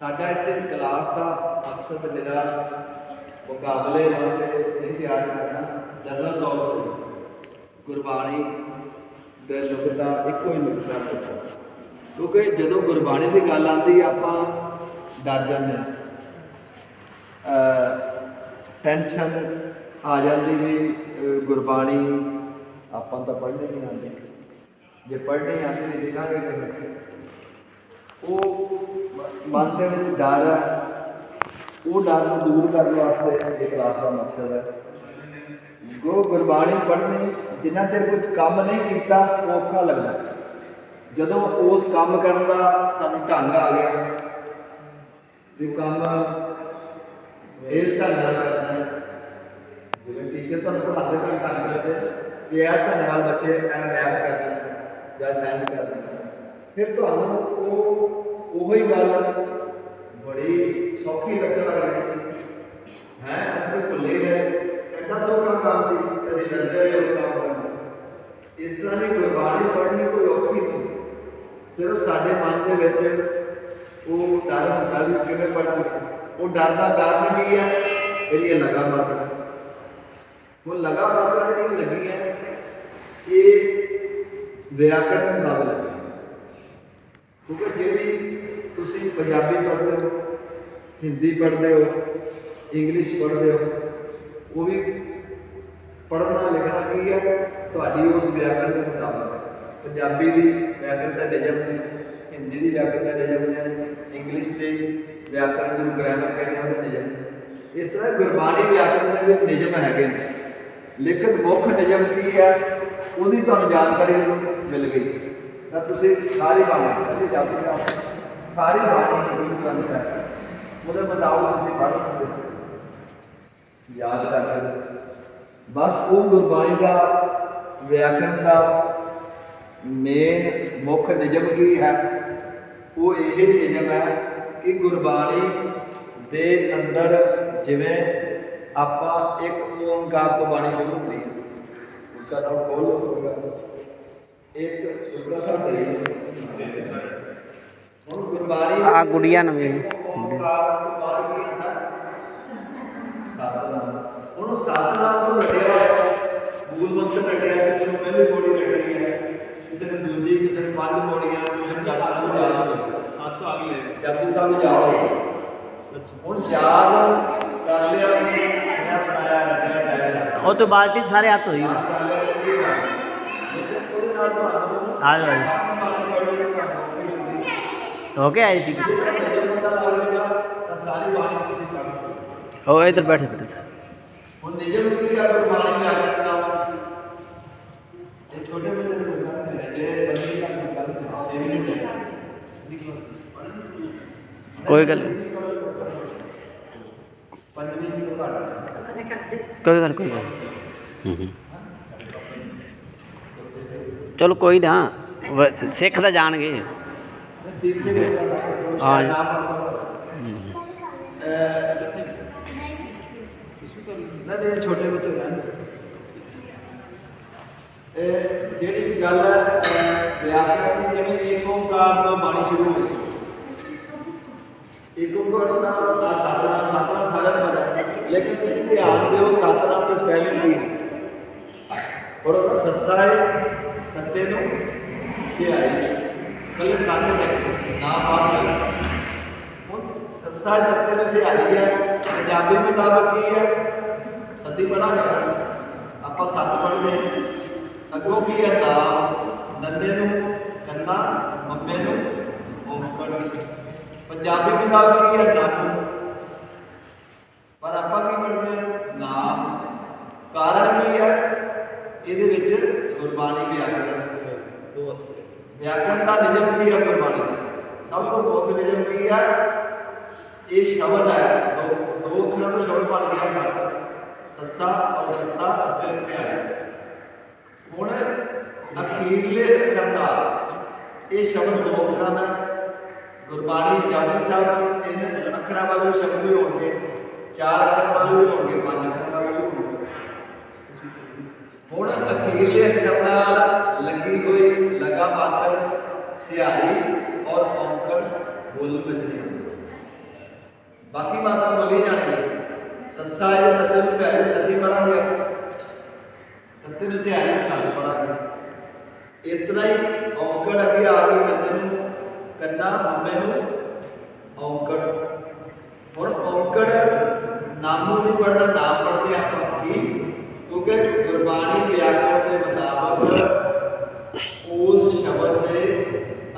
ਸਾਡਾ ਇੱਥੇ ਕਲਾਸ ਦਾ ਮਕਸਦ ਨਿਰਾ ਮੁਕਾਬਲੇ ਵਾਸਤੇ ਨਹੀਂ ਤਿਆਰ ਕਰਨਾ ਜਨਰਲ ਤੌਰ ਤੇ ਗੁਰਬਾਣੀ ਦੇ ਲੁਕ ਇੱਕੋ ਹੀ ਨੁਕਤਾ ਹੈ। ਕਿਉਂਕਿ ਜਦੋਂ ਗੁਰਬਾਣੀ ਦੀ ਗੱਲ ਆਉਂਦੀ, ਆਪਾਂ ਡਰ ਜਾਂਦੇ ਹਾਂ। ਟੈਨਸ਼ਨ ਆ ਜਾਂਦੀ ਵੀ ਗੁਰਬਾਣੀ ਆਪਾਂ ਤਾਂ ਪੜ੍ਹਨੇ ਨਹੀਂ ਆਉਂਦੇ। ਜੇ ਪੜ੍ਹਨੇ ਆਉਂਦੇ ਨਹੀਂ ਲਿਖਾਂਗੇ ਕਿਵੇਂ? ਉਹ ਮਨ ਦੇ ਵਿੱਚ ਡਰ ਹੈ। ਉਹ ਡਰ ਨੂੰ ਦੂਰ ਕਰਨ ਵਾਸਤੇ ਇਹ ਕਲਾਸ ਦਾ ਮਕਸਦ ਹੈ। ਗੋ ਗੁਰਬਾਣੀ ਪੜ੍ਹਨੀ, ਜਿੰਨਾ ਚਿਰ ਕੋਈ ਕੰਮ ਨਹੀਂ ਕੀਤਾ, ਔਖਾ ਲੱਗਦਾ। ਜਦੋਂ ਉਸ ਕੰਮ ਕਰਨ ਦਾ ਸਾਨੂੰ ਢੰਗ ਆ ਗਿਆ, ਵੀ ਕੰਮ ਇਸ ਢੰਗ ਨਾਲ ਕਰਨਾ ਹੈ। ਜਿਵੇਂ ਟੀਚਰ ਤੁਹਾਨੂੰ ਪੜ੍ਹਾਉਂਦੇ ਤਾਂ ਢੰਗ ਕਰਦੇ ਕਿ ਇਹ ਢੰਗ ਨਾਲ ਬੱਚੇ ਇਹ ਮੈਥ ਕਰਨਾ ਜਾਂ ਸਾਇੰਸ ਕਰਨਾ ਫਿਰ ਤੁਹਾਨੂੰ ਉਹ ਉਹੀ ਗੱਲ ਬੜੀ ਸੌਖੀ ਲੱਗਣ ਲੱਗ ਗਈ। ਹੈ? ਅਸੀਂ ਭੁੱਲੇ ਗਏ। ਐਡਾ ਸੌਖਾ ਕੰਮ ਸੀ। ਅਸੀਂ ਡਰਦੇ ਹੋਏ ਉਸ ਕੰਮ ਤੋਂ ਇਸ ਤਰ੍ਹਾਂ ਦੀ ਗੁਰਬਾਣੀ ਪੜ੍ਹਨੀ ਕੋਈ ਔਖੀ ਨਹੀਂ। ਸਿਰਫ ਸਾਡੇ ਮਨ ਦੇ ਵਿੱਚ ਉਹ ਡਰ ਹੁੰਦਾ ਵੀ ਕਿਵੇਂ ਪੜਾਂਗੇ ਉਹ ਡਰ ਦਾ ਕਾਰਨ ਕੀ ਹੈ? ਇਹਦੀ ਲਗਾ ਮਾਤਰਾ ਉਹ ਲਗਾ ਮਾਤਰਾ ਜਿਹੜੀ ਲੱਗੀ ਹੈ, ਇਹ ਵਿਆਕਰਨ ਦਾ ਬਲ ਕਿਉਂਕਿ ਜਿਹੜੀ ਤੁਸੀਂ ਪੰਜਾਬੀ ਪੜ੍ਹਦੇ ਹੋ, ਹਿੰਦੀ ਪੜ੍ਹਦੇ ਹੋ, ਇੰਗਲਿਸ਼ ਪੜ੍ਹਦੇ ਹੋ, ਉਹ ਵੀ ਪੜ੍ਹਨਾ ਲਿਖਣਾ ਕੀ ਹੈ ਤੁਹਾਡੀ ਉਸ ਵਿਆਕਰਨ ਦੇ ਮੁਤਾਬਕ। ਪੰਜਾਬੀ ਦੀ ਵਿਆਕਰਨ ਦਾ ਨਿਯਮ ਨੇ ਹਿੰਦੀ ਦੀ ਵਿਆਕਰਨ ਦਾ ਨਿਯਮ ਨੇ ਇੰਗਲਿਸ਼ ਦੇ ਵਿਆਕਰਨ ਨੂੰ ਗ੍ਰਾਮਰ ਕਹਿੰਦੇ ਉਹਦਾ ਨਿਯਮ ਇਸ ਤਰ੍ਹਾਂ ਗੁਰਬਾਣੀ ਵਿਆਕਰਨ ਦੇ ਵੀ ਨਿਯਮ ਹੈਗੇ ਨੇ। ਲੇਕਿਨ ਮੁੱਖ ਨਿਯਮ ਕੀ ਹੈ ਉਹਦੀ ਤੁਹਾਨੂੰ ਜਾਣਕਾਰੀ ਮਿਲ ਗਈ। ਤਾਂ ਤੁਸੀਂ ਸਾਰੀ ਬਾਣੀ ਕਹਿੰਦੇ ਜਪ ਸਾਰੀ ਬਾਣੀ ਗੁਰੂ ਗ੍ਰੰਥ ਸਾਹਿਬ ਉਹਦੇ ਮੁਤਾਬਕ ਤੁਸੀਂ ਪੜ੍ਹ ਸਕਦੇ ਹੋ ਯਾਦ ਕਰ ਸਕਦੇ ਬਸ ਉਹ ਗੁਰਬਾਣੀ ਦਾ ਵਿਆਕਰਨ ਦਾ ਮੇਨ ਮੁੱਖ ਨਿਯਮ ਕੀ ਹੈ? ਉਹ ਇਹ ਨਿਯਮ ਹੈ ਕਿ ਗੁਰਬਾਣੀ ਦੇ ਅੰਦਰ ਜਿਵੇਂ ਆਪਾਂ ਇੱਕ ਓੰਕਾਰ ਤੋਂ ਬਾਣੀ ਸ਼ੁਰੂ ਹੋਈ ਉਸਦਾ ਨਾਮ ਖੋਲ ਹੋਗਾ ਇੱਕ ਉਸਦਾ ਸਾਡੇ ਆ ਗੁੜੀਆ ਨਵੀਂ ਓੰਕਾਰ ਤੋਂ ਬਾਅਦ ਕੀ ਹੁੰਦਾ ਸਤਨਾਮ ਉਹਨੂੰ ਸਤਨਾਮ ਤੋਂ ਲੜਿਆ ਹੈ ਮੂਲ ਮੰਤਰ ਲੜਿਆ ਹੈ ਕਿਸੇ ਨੂੰ ਪਹਿਲੀ ਪੌੜੀ ਲੜੀ ਹੈ ਕਿਸੇ ਨੇ ਦੂਜੀ ਕਿਸੇ ਨੇ ਪੰਜ ਪੌੜੀਆਂ ਕਿਸੇ ਨੇ ਜਪਜੀ ਸਾਹਿਬ ਯਾਦ ਹੱਥ ਆ ਗਏ ਜਪਜੀ ਸਾਹਿਬ ਯਾਦ ਹੋ ਹੁਣ ਯਾਦ ਕਰ ਲਿਆ ਤੁਸੀਂ ਮੈਂ ਸੁਣਾਇਆ ਰੱਖਿਆ ਟਾਈਮ ਉਹ ਤੋਂ ਬਾਅਦ ਚ ਸਾਰੇ ਹੱਥ ਹੋਈ ਯਾਦ ਕਰ ਲਿਆ ਤੇ ਕੀ ਹੋਇਆ? ਲੇਕਿਨ ਉਹਦੇ ਨਾਲ ਤੁਹਾਨੂੰ ਆ ਜਾਓ ਹੋ ਗਿਆ ਜੀ ਜੇ ਤੁਹਾਨੂੰ ਨਿਯਮ ਪਤਾ ਲੱਗ ਜਾਏਗਾ ਤਾਂ ਸਾਰੀ ਬਾਣੀ ਤੁਸੀਂ ਪੜ੍ਹ ਸਕਦੇ ਹੋ ਉਹ ਇੱਧਰ ਬੈਠੇ ਬੈਠੇ ਕੀ ਕੋਈ ਗੱਲ ਕੋਈ ਗੱਲ ਕੋਈ ਗੱਲ। ਚਲੋ ਕੋਈ ਨਾ ਸਿੱਖ ਤਾਂ ਜਾਣਗੇ। ਤੀਸਰੇ ਛੋਟੇ ਬੱਚੇ ਰਹਿੰਦੇ ਇਹ ਜਿਹੜੀ ਗੱਲ ਹੈ ਵਿਆਕਰਨ ਦੀ ਜਿਵੇਂ ਏਕ ਓੰਕਾਰ ਤੋਂ ਬਾਣੀ ਸ਼ੁਰੂ ਹੋ ਗਈ ਏਕ ਓੰਕਾਰ ਦਾ ਆ ਸਤਨਾਮ ਸਤਨਾਮ ਸਾਰਿਆਂ ਨੂੰ ਪਤਾ ਹੈ ਲੇਕਿਨ ਤੁਸੀਂ ਧਿਆਨ ਦਿਓ ਸਤਨਾਮ ਤੋਂ ਪਹਿਲੇ ਕੀ ਹੈ ਔਰ ਉਹਦਾ ਸੱਸਾ ਹੈ ਤੱਤੇ ਨੂੰ ਸਿਆਰੀ ਕੱਲੇ ਸਾਨੂੰ ਨਹੀਂ ਨਾ ਬਾਤ ਕਰ ਹੁਣ ਸੱਸਾ ਤੱਤੇ ਨੂੰ ਸਿਆਰੀ ਹੈ ਪੰਜਾਬੀ ਮੁਤਾਬਕ ਕੀ ਹੈ? ਸੱਦੀ ਬਣਾ ਗਿਆ ਆਪਾਂ ਸੱਤ ਪੜ੍ਹਦੇ ਹਾਂ। ਅੱਗੋਂ ਕੀ ਹੈ? ਨਾਮ, ਨੰਨੇ ਨੂੰ, ਕੰਨਾ, ਮੰਮੇ ਨੂੰ, ਔਂਕੜ। ਪੰਜਾਬੀ ਮੁਤਾਬਕ ਕੀ ਹੈ? ਨਾਮ। ਪਰ ਆਪਾਂ ਕੀ ਪੜ੍ਹਦੇ ਹਾਂ? ਨਾਮ। ਕਾਰਨ ਕੀ ਹੈ? ਇਹਦੇ ਵਿੱਚ ਗੁਰਬਾਣੀ ਵਿਆਕਰਨ ਦੋ ਵਿਆਕਰਨ ਦਾ ਨਿਯਮ ਕੀ ਹੈ ਗੁਰਬਾਣੀ ਦਾ? ਸਭ ਤੋਂ ਮੁੱਖ ਨਿਯਮ ਕੀ ਹੈ? ਇਹ ਸ਼ਬਦ ਹੈ, ਦੋ ਦੋ ਅੱਖਰਾਂ ਤੋਂ ਸ਼ਬਦ ਬਣ ਗਿਆ ਸਾਡਾ ਸੱਸਾ ਔਰ ਕੱਤਾ ਅੱਗੇ ਸਿਆਰੀ ਹੁਣ ਅਖੀਰਲੇ ਅੱਖਰ ਨਾਲ ਇਹ ਸ਼ਬਦ ਦੋ ਅੱਖਰਾਂ ਦਾ ਗੁਰਬਾਣੀ ਜਾਪੀ ਸਾਹਿਬ ਤਿੰਨ ਅੱਖਰਾਂ ਵਾਲੇ ਸ਼ਬਦ ਵੀ ਹੋਣਗੇ, ਚਾਰ ਅੱਖਰਾਂ ਵਾਲੇ ਵੀ ਹੋਣਗੇ, ਪੰਜ ਅੱਖਰਾਂ। ਹੁਣ ਅਖੀਰਲੇ ਅੱਖਰ ਨਾਲ ਲੱਗੀ ਹੋਈ ਲਗਾਤਾਰ ਮਾਤਰ ਸਿਹਾਰੀ ਔਰ ਬੋਲਣ ਵਿੱਚ ਨਹੀਂ ਆਉਂਦੀ ਬਾਕੀ ਮਾਤਰਾ ਬੋਲੀ ਜਾਣਗੇ ਸੱਸਾ ਹੈ ਤੱਤੇ ਨੂੰ ਪਿਆਰੇ ਸੱਦੀ ਪੜਾਂਗੇ। ਤੱਤੇ ਨੂੰ ਸਿਆਰੀ ਨੂੰ ਸਾਨੂੰ ਪੜਾਂਗੇ। ਇਸ ਤਰ੍ਹਾਂ ਹੀ ਔਂਕੜ ਅੱਗੇ ਆ ਗਈ ਤੱਤੇ ਨੂੰ, ਕੰਨਾ, ਮੰਮੇ ਨੂੰ ਔਂਕੜ। ਹੁਣ ਔਂਕੜ ਨਾਮੂ ਨਹੀਂ ਪੜਨਾ, ਨਾਮ ਪੜਦੇ ਆਪਾਂ। ਕੀ? ਕਿਉਂਕਿ ਗੁਰਬਾਣੀ ਵਿਆਕਰਣ ਦੇ ਮੁਤਾਬਕ ਉਸ ਸ਼ਬਦ ਦੇ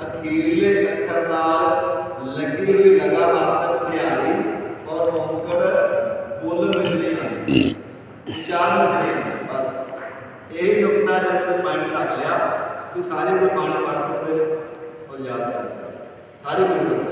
ਅਖੀਰਲੇ ਅੱਖਰ ਨਾਲ ਲੱਗੀ ਹੋਈ ਲਗਾਤਾਰ ਸਿਆਰੀ ਔਰ ਔਂਕੜ ਬੋਲਣ ਵਿੱਚ ਨਹੀਂ ਆਉਂਦੀ ਉਚਾਰਨ ਵਿੱਚ ਨਹੀਂ ਆਉਂਦੀ ਬਸ ਇਹ ਨੁਕਤਾ ਜਦ ਤੱਕ ਮਾਈਂਡ ਰੱਖ ਲਿਆ ਕਿ ਸਾਰੇ ਗੁਰਬਾਣੀ ਪੜ੍ਹ ਸਕਦੇ ਹੋ ਔਰ ਯਾਦ ਕਰ ਸਕਦੇ ਹੋ। ਸਾਰੇ ਗੁਰੂ ਪੜ੍ਹ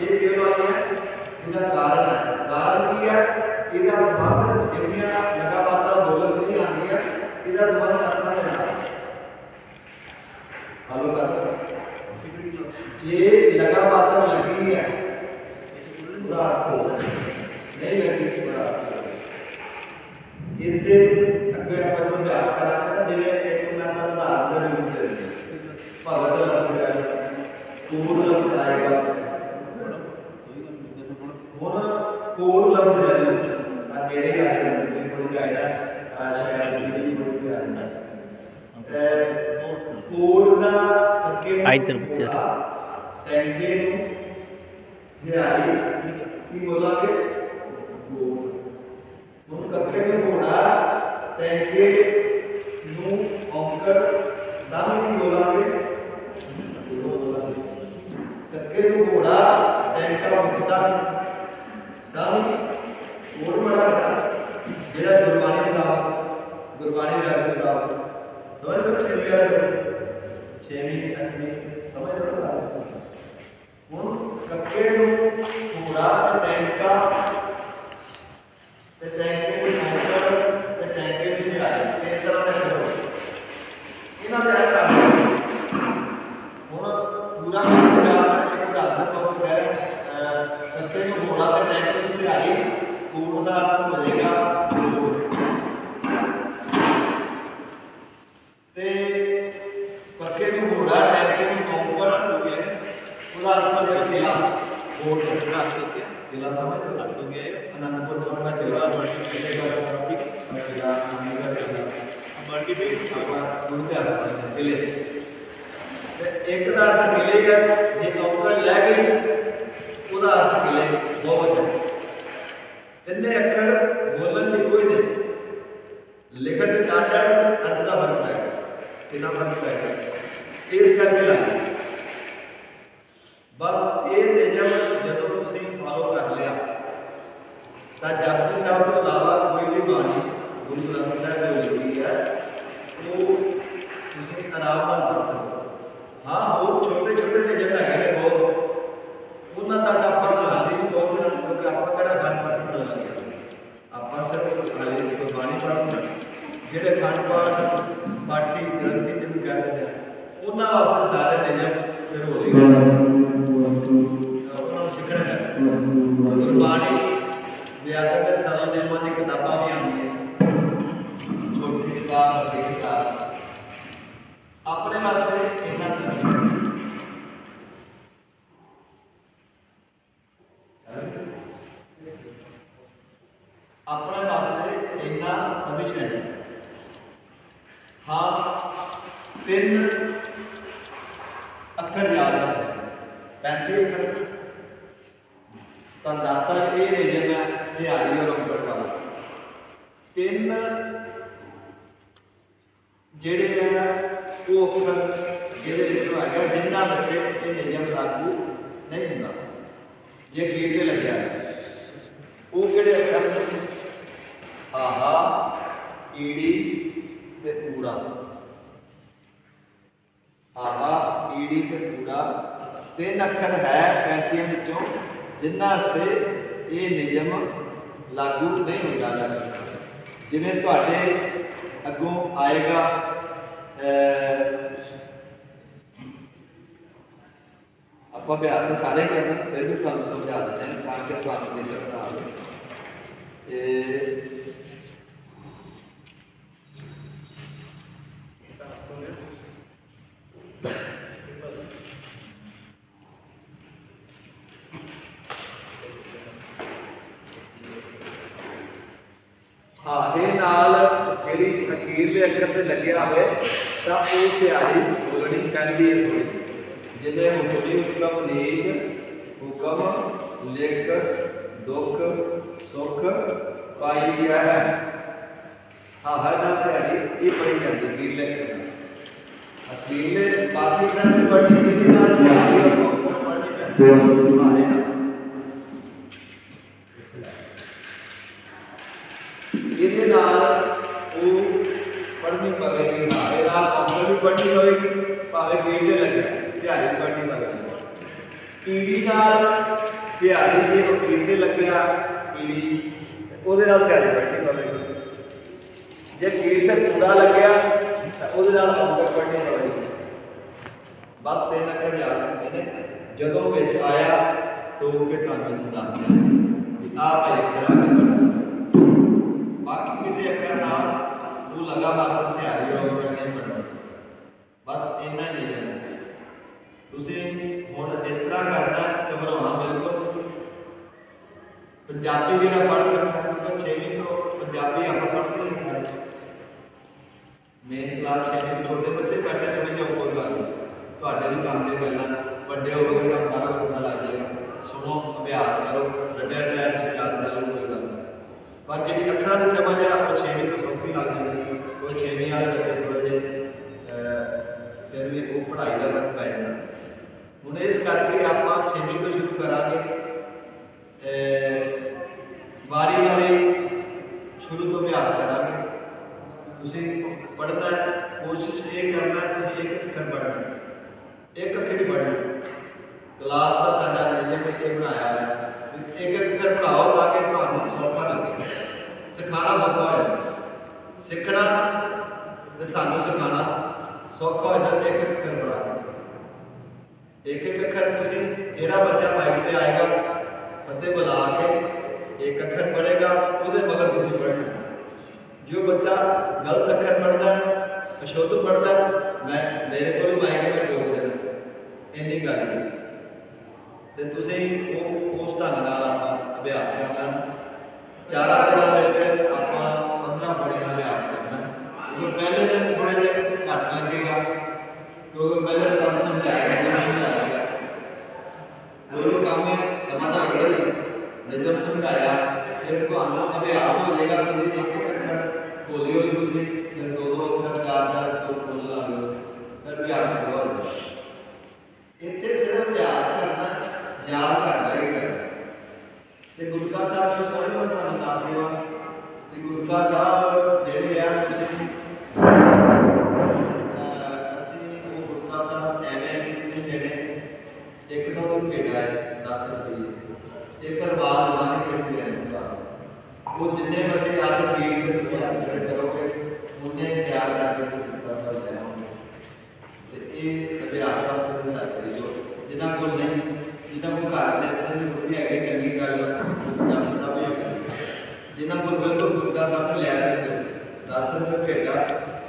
ਇਹ ਕੇਵਲ ਹੈ ਇਹਦਾ ਕਾਰਨ ਹੈ ਕਾਰਨ ਕੀ ਹੈ ਇਹਦਾ ਸੰਬੰਧ ਜਿਹੜੀਆਂ ਲਗਾ ਮਾਤਰਾ ਬੋਲਣ ਦੀ ਨਹੀਂ ਆਉਂਦੀ ਹੈ, ਇਹਦਾ ਸੰਬੰਧ ਅਰਥਾਂ ਦੇ ਨਾਲ ਹੈ। ਹਲੋ ਕਰ ਜੇ ਲਗਾ ਮਾਤਰਾ ਲੱਗੀ ਹੈ ਉਹਦਾ ਅਰਥ ਹੋਊਗਾ। ਨਹੀਂ ਲੱਗੀ ਉਹਦਾ ਅਰਥ ਹੋਊਗਾ। ਇਸੇ ਅੱਗੇ ਆਪਾਂ ਨੂੰ ਅਭਿਆਸ ਕਰਾਂਗੇ ਨਾ ਜਿਵੇਂ ਇੱਕ ਮੈਂ ਤੁਹਾਨੂੰ ਉਦਾਹਰਨ ਦੇ ਰੂਪ ਦੇ ਦਿੰਦਾ ਭਗਤ ਲਫ਼ਜ਼ ਹੈ ਕੂੜ ਲਫ਼ਜ਼ ਆਏਗਾ ਹੁਣ ਕੋਡ ਲਫ਼ਜ਼ ਲੈ ਲਓ ਆ ਕਿਹੜੇ ਆਏ ਨੇ ਜਿਹੜੇ ਕੋਲ ਆਇਆ ਆ ਸ਼ਾਇਦ ਦੀ ਕੋਈ ਆਇਆ ਕੋਡ ਦਾ ਅੱਗੇ ਆ ਬੱਚੇ। ਟੈਂਕੇ ਨੂੰ ਜ਼ਿਆਦੀ ਕੀ ਬੋਲਾਂਗੇ ਕੋਡ ਹੁਣ ਕੱਕੇ ਨੂੰ ਘੋੜਾ ਟੈਂਕੇ ਨੂੰ ਔਂਕੜ ਦਾ ਵੀ ਬੋਲਾਂਗੇ ਕੱਕੇ ਨੂੰ ਘੋੜਾ ਟੈਂਕਾ ਮੁਕਤਾ ਦਾ ਵੀ ਹੋਰ ਬੜਾ ਜਿਹੜਾ ਗੁਰਬਾਣੀ ਮੁਤਾਬਕ ਗੁਰਬਾਣੀ ਦਾ ਮੁਤਾਬਕ ਸਮਝ ਲਓ ਛੇਵੀਂ ਅੱਠਵੀਂ ਸਮਝ ਲਓ ਗੱਲ ਹੁਣ ਕੱਕੇ ਨੂੰ ਘੋੜਾ ਤੇ ਟੈਂਕਾ ਤੇ ਟੈਂਕੇ ਨੂੰ ਮੋਟਰ ਤੇ ਟੈਂਕੇ ਨੂੰ ਸਿਹਾਰੀ ਇਸ ਤਰ੍ਹਾਂ ਦਾ ਕਰੋ ਇਹਨਾਂ ਦੇ ਹੱਥ ਆ ਹੁਣ ਪੂਰਾ ਪਿਆਰ ਇੱਕ ਉਦਾਹਰਨ ਤੌਰ ਤੇ ਕਹਿ ਰਿਹਾ ਕੱਕੇ ਨੂੰ ਘੋੜਾ ਤੇ ਟੈਂਕੇ ਨੂੰ ਸਿਹਾਰੀ ਕੋਟ ਦਾ ਅਰਥ ਹੋ ਜਾਏਗਾ ਕੋਟ ਤੇ ਕੱਕੇ ਨੂੰ ਘੋੜਾ ਟੈਂਕੇ ਨੂੰ ਕੌਂਕੜ ਹੋ ਗਿਆ। ਉਹਦਾ ਅਰਥ ਹੋ ਗਿਆ ਕਿਲਾ ਕੋਟ ਰੱਖ ਦਿੱਤਾ ਕਿਲਾ ਸਮਝ ਲਓ ਰੱਖ ਦੋ ਗਿਆ ਅਨੰਦਪੁਰ ਸਾਹਿਬ ਦਾ ਕਿਲਾ ਬੜੀ ਛੇਲੇ ਦਾ ਠੀਕ ਹੈ ਕਿਲਾ ਅਨੰਦਪੁਰ ਕਿਲਾ ਬਾਕੀ ਵੀ ਆਪਣਾ ਗੁਰੂ ਤੇ ਆਪ ਕਿਲੇ ਤੇ ਇੱਕ ਦਾ ਅਰਥ ਕਿਲੇ ਹੈ ਜੇ ਔਕੜ ਲੈ ਗਈ ਉਹਦਾ ਅਰਥ ਕਿਲੇ ਬਹੁਤ ਤਿੰਨੇ ਅੱਖਰ ਬੋਲਣ ਚ ਕੋਈ ਨਹੀਂ ਲਿਖਤ ਦੇ ਅੱਡ ਅੱਡ ਅਰਥ ਦਾ ਫ਼ਰਕ ਹੈ ਕਿੰਨਾ ਫ਼ਰਕ ਹੈ ਇਸ ਕਰਕੇ ਲਾਇਆ ਬਸ ਇਹ ਨਿਯਮ ਜਦੋਂ ਤੁਸੀਂ ਫਾਲੋ ਕਰ ਲਿਆ ਤਾਂ ਜਪਜੀ ਸਾਹਿਬ ਤੋਂ ਇਲਾਵਾ ਕੋਈ ਵੀ ਬਾਣੀ ਗੁਰੂ ਗ੍ਰੰਥ ਸਾਹਿਬ ਜੋ ਲਿਖੀ ਹੈ ਉਹ ਤੁਸੀਂ ਆਰਾਮ ਨਾਲ ਪੜ੍ਹ ਸਕਦੇ ਹੋ ਹਾਂ ਹੋਰ ਛੋਟੇ ਛੋਟੇ ਨਿਯਮ ਹੈਗੇ ਨੇ ਬਹੁਤ ਉਹਨਾਂ ਤੱਕ ਆਪਾਂ ਹਾਲੇ ਨਹੀਂ ਪਹੁੰਚਣਾ ਕਿਉਂਕਿ ਆਪਾਂ ਕਿਹੜਾ ਗਨ ਪੜ੍ਹਨ ਲੱਗਿਆ ਆਪਾਂ ਸਿਰਫ ਹਾਲੇ ਗੁਰਬਾਣੀ ਜਿਹੜੇ ਖੰਡ ਪਾਠ ਪਾਠੀ ਗ੍ਰੰਥੀ ਜਿਹਨੂੰ ਕਹਿੰਦੇ ਆ ਉਹਨਾਂ ਵਾਸਤੇ ਸਾਰੇ ਨਿਯਮ ਫਿਰ ਹੋ ਰਹੇ ਉਹਨਾਂ ਨੂੰ ਸਿੱਖਣਾ ਪੈਂਦਾ ਗੁਰਬਾਣੀ ਵਿਆਕਰਨ ਦੇ ਸਰਲ ਨਿਯਮਾਂ ਦੀ ਕਿਤਾਬਾਂ ਵੀ ਆਉਂਦੀਆਂ ਛੋਟੀ ਕਿਤਾਬ ਵੱਡੀ ਕਿਤਾਬ ਆਪਣੇ ਵਾਸਤੇ ਇੰਨਾ ਸਮਝ ਆਪਣੇ ਵਾਸਤੇ ਇੰਨਾ ਸਫੀਸ਼ੀਐਂਟ ਹੈ ਹਾਂ ਤਿੰਨ ਅੱਖਰ ਯਾਦ ਰੱਖਣੇ 35 ਅੱਖਰ ਤਾਂ ਦੱਸਦਾ ਕਿ ਇਹ ਨੇ ਜਿਹੜਾ ਸਿਹਾਰੀ ਔਰ ਅੰਬਰ ਵਾਲਾ ਤਿੰਨ ਜਿਹੜੇ ਆ ਉਹ ਅੱਖਰ ਜਿਹਦੇ ਵਿੱਚੋਂ ਹੈਗਾ ਜਿੰਨਾ ਬੱਚੇ ਇਹ ਨਿਯਮ ਲਾਗੂ ਨਹੀਂ ਹੁੰਦਾ। ਜੇ ਖੀਰ ਤੇ ਲੱਗਿਆ, ਉਹ ਕਿਹੜੇ ਅੱਖਰ ਨੇ? ਆਹਾ, ਈੜੀ ਤੇ ਊੜਾ ਆਹਾ, ਈੜੀ ਤੇ ਊੜਾ ਤਿੰਨ ਅੱਖਰ ਹੈ 35 ਵਿੱਚੋਂ ਜਿਨ੍ਹਾਂ ਤੇ ਇਹ ਨਿਯਮ ਲਾਗੂ ਨਹੀਂ ਹੁੰਦਾ। ਗਾ ਜਿਵੇਂ ਤੁਹਾਡੇ ਅੱਗੋਂ ਆਏਗਾ ਆਪਾਂ ਅਭਿਆਸ ਤਾਂ ਸਾਰੇ ਕਰਨਾ, ਫਿਰ ਵੀ ਤੁਹਾਨੂੰ ਸਮਝਾ ਦਿੰਦੇ ਹਾਂ, ਤਾਂ ਕਿ ਤੁਹਾਨੂੰ ਦੇ ਸਕਦਾ ਆਵੇ ਤੇ ਹਾਹੇ ਨਾਲ ਜਿਹੜੀ ਅਖੀਰਲੇ ਅੱਖਰ ਤੇ ਲੱਗਿਆ ਹੋਵੇ, ਤਾਂ ਉਹ ਸਿਆਰੀ ਬੋਲਣੀ ਪੈਂਦੀ ਹੈ ਥੋੜੀ ਜਿਵੇਂ ਹੁਕਮੀ ਹੁਕਮ ਨੀਚ, ਹੁਕਮ, ਲਿਖ, ਦੁੱਖ, ਸੁਖ, ਪਾਈ ਹੈ। ਹਾਂ, ਹਰ ਨਾਲ ਸਿਆਰੀ ਇਹ ਪੜੀ ਜਾਂਦੀ ਹੈ ਅਖੀਰਲੇ ਅੱਖਰ ਨਾਲ। ਅਖੀਰਲੇ ਬਾਕੀ ਅੱਖਰ ਦੀ ਪੜ੍ਹਨੀ ਜਿਹਦੇ ਨਾਲ ਸਿਆਰੀ ਔਰ ਹੁਕਮ ਪੜ੍ਹਨੀ ਪੈਂਦੀ ਹੈ ਹਾਰੇ ਨਾਲ ਇਹਦੇ ਨਾਲ ਉਹ ਪੜ੍ਹਨੀ ਪਵੇਗੀ ਹਾਂ ਇਹ ਨਾਲ ਅੰਦਰ ਵੀ ਪੜ੍ਹਨੀ ਪਵੇਗੀ ਭਾਵੇਂ ਜੀਵ ਤੇ ਲੱਗੇ ਸਿਹਾਰੀ ਵੀ ਪੜ੍ਹਨੀ ਨਾਲ ਸਿਹਾਰੀ ਜੇ ਵਕੀਲ ਤੇ ਲੱਗਿਆ ਕੀੜੀ ਉਹਦੇ ਨਾਲ ਸਿਹਾਰੀ ਪੜ੍ਹਨੀ ਪਵੇਗੀ ਜੇ ਖੀਰ ਤੇ ਕੂੜਾ ਲੱਗਿਆ, ਤਾਂ ਉਹਦੇ ਨਾਲ ਅੰਦਰ ਪੜ੍ਹਨੀ ਪਵੇਗੀ ਬਸ ਤਿੰਨ ਅੱਖਰ ਯਾਦ ਰੱਖਣੇ ਜਦੋਂ ਵਿੱਚ ਆਇਆ, ਟੋਕ ਕੇ ਤੁਹਾਨੂੰ ਸਿਧਾਂਤ ਕਿ ਆ ਭਾਈ ਅੱਖਰ ਕੇ ਪੜ੍ਹਨਾ ਬਾਕੀ ਕਿਸੇ ਅੱਖਰ ਨਾਲ ਉਹ ਲਗਾ ਮਾਤਰ ਸਿਹਾਰੀ ਹੋ ਨਹੀਂ ਪੜਨਾ ਬਸ ਇੰਨਾ ਹੀ ਨਹੀਂ ਤੁਸੀਂ ਹੁਣ ਇਸ ਤਰ੍ਹਾਂ ਕਰਨਾ ਹੈ, ਘਬਰਾਉਣਾ ਬਿਲਕੁਲ ਨਹੀਂ। ਪੰਜਾਬੀ ਜਿਹੜਾ ਪੜ੍ਹ ਸਕਦਾ ਕਿਉਂਕਿ ਛੇਵੀਂ ਤੋਂ ਪੰਜਾਬੀ ਆਪਾਂ ਪੜ੍ਹਦੇ ਨਹੀਂ ਸਾਰੇ ਮੇਨ ਕਲਾਸ ਛੇਵੀਂ ਤੋਂ ਛੋਟੇ ਬੱਚੇ ਬੈਠੇ ਸੁਣੀ ਜਾਓ ਕੋਈ ਗੱਲ ਨਹੀਂ ਤੁਹਾਡੇ ਵੀ ਕੰਮ ਦੇ ਪਹਿਲਾਂ ਵੱਡੇ ਹੋਵੋਗੇ ਤਾਂ ਸਾਰਾ ਕੁਝ ਪਤਾ ਲੱਗ ਜਾਏਗਾ। ਸੁਣੋ ਅਭਿਆਸ ਕਰੋ ਰੱਟਿਆ ਰੱਟਿਆ ਤੇ ਯਾਦ ਕਰ ਲਓ ਕੋਈ ਗੱਲ ਨਹੀਂ। ਪਰ ਜਿਹੜੀ ਅੱਖਰਾਂ ਦੀ ਸਮਝ ਆ ਉਹ ਛੇਵੀਂ ਤੋਂ ਸੌਖੀ ਲੱਗ ਜਾਂਦੀ ਹੈ। ਉਹ ਛੇਵੀਂ ਵਾਲੇ ਬੱਚੇ ਥੋੜੇ ਜਿਹੇ ਅਹ, ਫਿਰ ਵੀ ਉਹ ਪੜ੍ਹਾਈ ਦਾ ਵਕਤ ਪੈ ਜਾਂਦਾ ਹੁਣ ਇਸ ਕਰਕੇ ਆਪਾਂ ਛੇਵੀਂ ਤੋਂ ਸ਼ੁਰੂ ਕਰਾਂਗੇ। ਵਾਰੀ ਵਾਰੀ ਸ਼ੁਰੂ ਤੋਂ ਅਭਿਆਸ ਕਰਾਂਗੇ। ਤੁਸੀਂ ਪੜ੍ਹਨਾ ਹੈ, ਕੋਸ਼ਿਸ਼ ਇਹ ਕਰਨਾ ਹੈ, ਤੁਸੀਂ ਇੱਕ ਅੱਖਰ ਪੜ੍ਹਨਾ ਹੈ। ਇੱਕ ਅੱਖਰ ਹੀ ਪੜ੍ਹਨਾ ਕਲਾਸ ਦਾ ਸਾਡਾ ਨਿਯਮ ਇਹ ਬਣਾਇਆ ਹੈ। ਵੀ ਇੱਕ ਅੱਖਰ ਪੜ੍ਹਾਓ ਤਾਂ ਕਿ ਤੁਹਾਨੂੰ ਸੌਖਾ ਲੱਗੇ। ਸਿਖਾਣਾ ਸੌਖਾ ਹੋ ਜਾਂਦਾ ਸਿੱਖਣਾ ਤੇ ਸਾਨੂੰ ਸਿਖਾਣਾ ਸੌਖਾ ਹੋ ਜਾਂਦਾ ਇੱਕ ਇੱਕ ਅੱਖਰ ਪੜ੍ਹਾ ਕੇ ਇੱਕ ਇੱਕ ਅੱਖਰ ਤੁਸੀਂ ਜਿਹੜਾ ਬੱਚਾ ਮਾਈਕ ਤੇ ਆਏਗਾ ਫਤਿਹ ਬੁਲਾ ਕੇ ਇੱਕ ਅੱਖਰ ਪੜ੍ਹੇਗਾ ਉਹਦੇ ਮਗਰ ਤੁਸੀਂ ਪੜ੍ਹਨਾ। ਜੋ ਬੱਚਾ ਗਲਤ ਅੱਖਰ ਪੜ੍ਹਦਾ ਹੈ ਅਸ਼ੁੱਧ ਪੜ੍ਹਦਾ ਹੈ, ਮੈਂ ਮੇਰੇ ਕੋਲ ਮਾਈਕ ਹੈ ਮੈਂ ਟੋਕ ਦੇਣਾ। ਇੰਨੀ ਗੱਲ ਹੈ। ਤੇ ਤੁਸੀਂ ਉਹ ਉਸ ਢੰਗ ਨਾਲ ਆਪਾਂ ਅਭਿਆਸ ਕਰ ਲੈਣਾ। ਚਾਰਾਂ ਦਿਨਾਂ ਵਿੱਚ ਆਪਾਂ 15 ਪੜ੍ਹਿਆਂ ਦਾ ਅਭਿਆਸ ਕਰਨਾ। ਜੋ ਪਹਿਲੇ ਦਿਨ ਥੋੜੇ ਜਿਹਾ ਘੱਟ ਲੱਗੇਗਾ ਕਿਉਂਕਿ ਪਹਿਲੇ ਤੁਹਾਨੂੰ ਸਮਝਾਇਆ ਸਮਝਾਇਆ ਗਿਆ ਕੋਈ ਵੀ ਕੰਮ ਹੈ ਸਮਾਂ ਤਾਂ ਲੱਗਦਾ ਨਹੀਂ ਨਿਯਮ ਸਮਝਾਇਆ ਫਿਰ ਤੁਹਾਨੂੰ ਅਭਿਆਸ ਹੋ ਜਾਏਗਾ ਤੁਸੀਂ ਇੱਕ ਇੱਕ ਅੱਖਰ ਹੌਲੀ ਹੌਲੀ ਤੁਸੀਂ ਫਿਰ ਦੋ ਦੋ ਅੱਖਰ ਚਾਰ ਚਾਰ ਤੋਂ ਬੋਲ ਲਾਗੇ ਫਿਰ ਅਭਿਆਸ ਹੋਗਾ ਇੱਥੇ ਸਿਰਫ ਅਭਿਆਸ ਕਰਨਾ ਯਾਦ ਕਰਨਾ ਹੀ ਕਰਨਾ ਤੇ ਗੁਰਕਾ ਸਾਹਿਬ ਤੋਂ ਪਹਿਲਾਂ ਮੈਂ ਤੁਹਾਨੂੰ ਦੱਸ ਦੇਵਾਂ ਕਿ ਗੁਰਕਾ ਸਾਹਿਬ ਜਿਹੜੇ ਆ ਤੁਸੀਂ ਅਹ ਅਸੀਂ ਉਹ ਗੁਰਕਾ ਸਾਹਿਬ ਐਵੇਂ ਅਸੀਂ ਨਹੀਂ ਲੈਣੇ ਇੱਕ ਤਾਂ ਇਹ ਪਰਵਾਦ ਮੰਨ ਕੇ ਇਸ ਨੂੰ ਹੁੰਦਾ ਉਹ ਜਿੰਨੇ ਬੱਚੇ ਅੱਜ ਠੀਕ ਤੇ ਤੁਸੀਂ ਅੱਜ ਕਰੋਗੇ, ਉਹਨੇ ਤਿਆਰ ਕਰਕੇ ਬਸ ਹੋ ਜਾਣਗੇ ਤੇ ਇਹ ਅਭਿਆਸ ਵਾਸਤੇ ਲੱਗਦੀ ਜੋ ਜਿਨ੍ਹਾਂ ਕੋਲ ਨਹੀਂ ਜਿਨ੍ਹਾਂ ਕੋਲ ਘਰ ਨੇ ਤੇ ਉਹ ਹੈਗੇ, ਚੰਗੀ ਗੱਲ ਗੁਰਦਾਸ ਸਾਹਿਬ ਹੈਗਾ। ਜਿਨ੍ਹਾਂ ਕੋਲ ਬਿਲਕੁਲ ਗੁਰਦਾਸ ਸਾਹਿਬ ਨੇ ਲੈ ਸਕਦੇ ਦਸ ਰੁਪਏ ਭੇਟਾ